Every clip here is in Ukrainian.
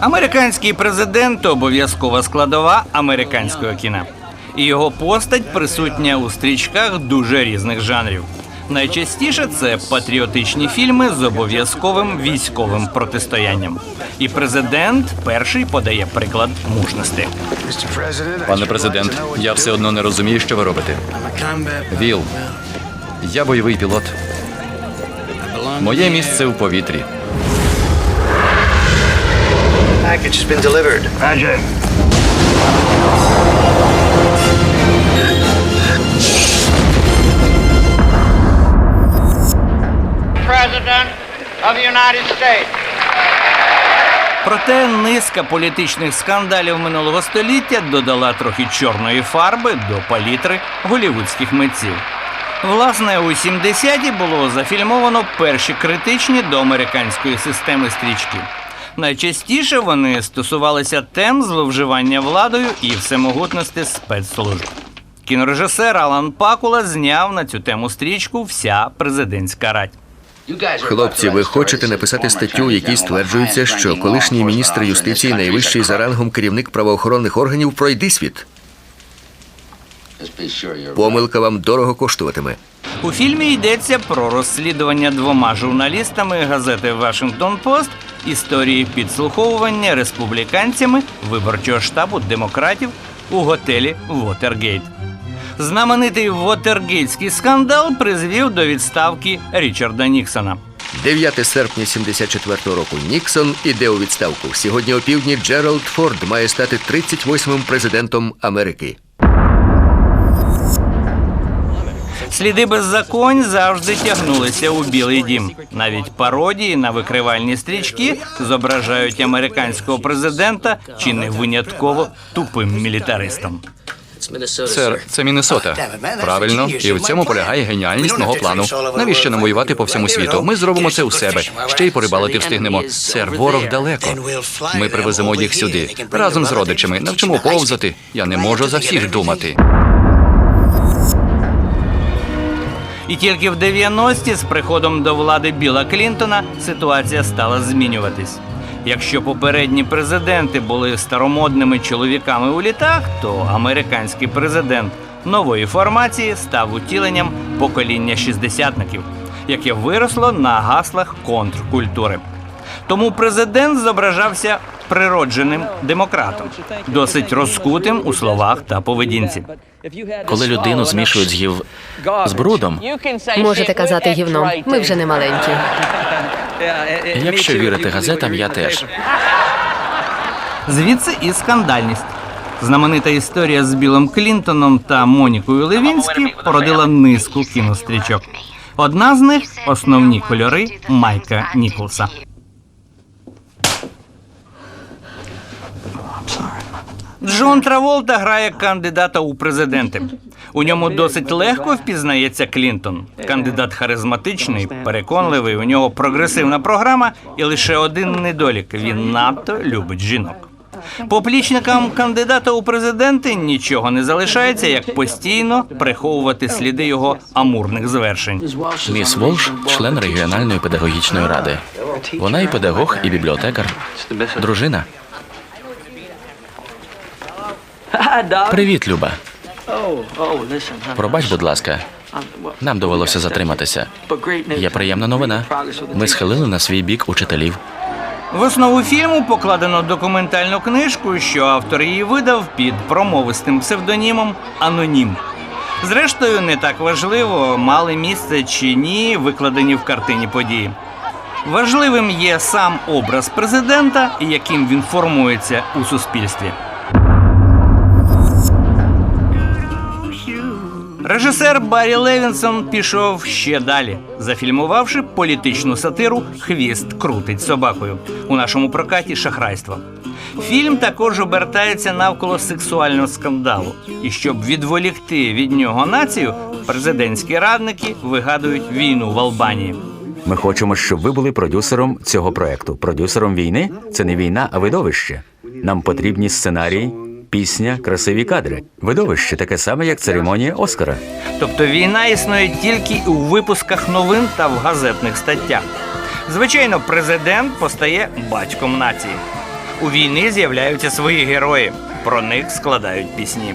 Американський президент обов'язкова складова американського кіна. І його постать присутня у стрічках дуже різних жанрів. Найчастіше це патріотичні фільми з обов'язковим військовим протистоянням. І президент перший подає приклад мужності. Пане президент, я все одно не розумію, що ви робите. Віл, я бойовий пілот. Моє місце у повітрі. Package has been delivered. President of the United States. Проте низка політичних скандалів минулого століття додала трохи чорної фарби до палітри голівудських митців. Власне, у 70-ті було зафільмовано перші критичні до американської системи стрічки. Найчастіше вони стосувалися тем зловживання владою і всемогутності спецслужб. Кінорежисер Алан Пакула зняв на цю тему стрічку Вся президентська рать. Хлопці, ви хочете написати статтю, в якій стверджується, що колишній міністр юстиції, найвищий за рангом керівник правоохоронних органів, пройди світ. Помилка вам дорого коштуватиме. У фільмі йдеться про розслідування двома журналістами газети Вашингтон Пост історії підслуховування республіканцями виборчого штабу демократів у готелі Вотергейт. Знаменитий Вотергейтський скандал призвів до відставки Річарда Ніксона. 9 серпня 74-го року Ніксон іде у відставку. Сьогодні опівдні Джеральд Форд має стати 38-м президентом Америки. Сліди беззаконь завжди тягнулися у Білий дім. Навіть пародії на викривальні стрічки зображають американського президента чи не винятково тупим мілітаристом. Сер, це Міннесота. Правильно, і в цьому полягає геніальність мого плану. Навіщо нам воювати по всьому світу? Ми зробимо це у себе. Ще й порибалити встигнемо. Сер, ворог далеко. Ми привеземо їх сюди разом з родичами. Навчимо повзати. Я не можу за всіх думати. І тільки в 90-ті з приходом до влади Біла Клінтона ситуація стала змінюватись. Якщо попередні президенти були старомодними чоловіками у літах, то американський президент нової формації став утіленням покоління шістдесятників, яке виросло на гаслах контркультури. Тому президент зображався природженим демократом, досить розкутим у словах та поведінці. Коли людину змішують з гів з брудом, Можете казати гівном. Ми вже не маленькі. якщо вірити газетам, я теж. Звідси і скандальність. Знаменита історія з Білом Клінтоном та Монікою Левінські породила низку кінострічок. Одна з них основні кольори Майка Ніколса. Джон Траволта грає кандидата у президенти. У ньому досить легко впізнається Клінтон. Кандидат харизматичний, переконливий. У нього прогресивна програма, і лише один недолік: він надто любить жінок. Поплічникам кандидата у президенти нічого не залишається, як постійно приховувати сліди його амурних звершень. Міс Волш член регіональної педагогічної ради. Вона і педагог, і бібліотекар. Дружина. Привіт, Люба. Пробач, будь ласка. Нам довелося затриматися. Є приємна новина. Ми схилили на свій бік учителів. В основу фільму покладено документальну книжку, що автор її видав під промовистим псевдонімом Анонім. Зрештою, не так важливо, мали місце чи ні, викладені в картині події. Важливим є сам образ президента, яким він формується у суспільстві. Режисер Баррі Левінсон пішов ще далі, зафільмувавши політичну сатиру Хвіст крутить собакою у нашому прокаті шахрайство. Фільм також обертається навколо сексуального скандалу. І щоб відволікти від нього націю, президентські радники вигадують війну в Албанії. Ми хочемо, щоб ви були продюсером цього проекту. Продюсером війни це не війна, а видовище. Нам потрібні сценарії, пісня, красиві кадри. Видовище таке саме, як церемонія Оскара. Тобто війна існує тільки у випусках новин та в газетних статтях. Звичайно, президент постає батьком нації. У війни з'являються свої герої. Про них складають пісні.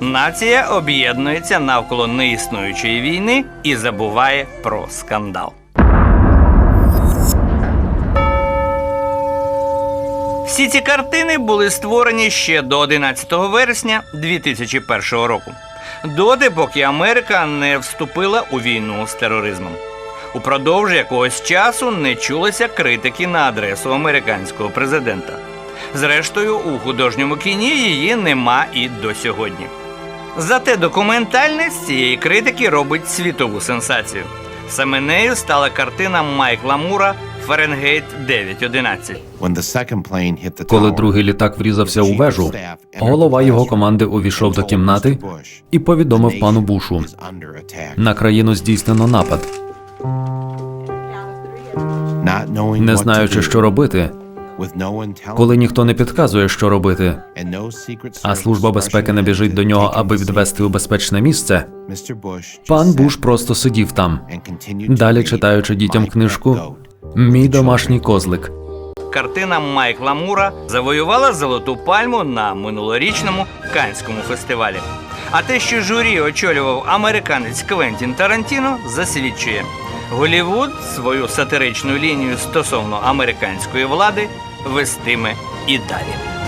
Нація об'єднується навколо неіснуючої війни і забуває про скандал. Всі ці картини були створені ще до 11 вересня 2001 року, доти, поки Америка не вступила у війну з тероризмом. Упродовж якогось часу не чулися критики на адресу американського президента. Зрештою, у художньому кіні її нема і до сьогодні. Зате документальність цієї критики робить світову сенсацію. Саме нею стала картина Майкла Мура Фаренгейт 9.11. Коли другий літак врізався у вежу, голова його команди увійшов до кімнати і повідомив пану Бушу: на країну здійснено напад. Не знаючи, що робити, коли ніхто не підказує, що робити, а служба безпеки не біжить до нього, аби відвести у безпечне місце. Пан Буш просто сидів там, далі читаючи дітям книжку Мій домашній козлик. Картина Майкла Мура завоювала золоту пальму на минулорічному Канському фестивалі. А те, що журі очолював американець Квентін Тарантіно, засвідчує. Голівуд свою сатиричну лінію стосовно американської влади вестиме і далі.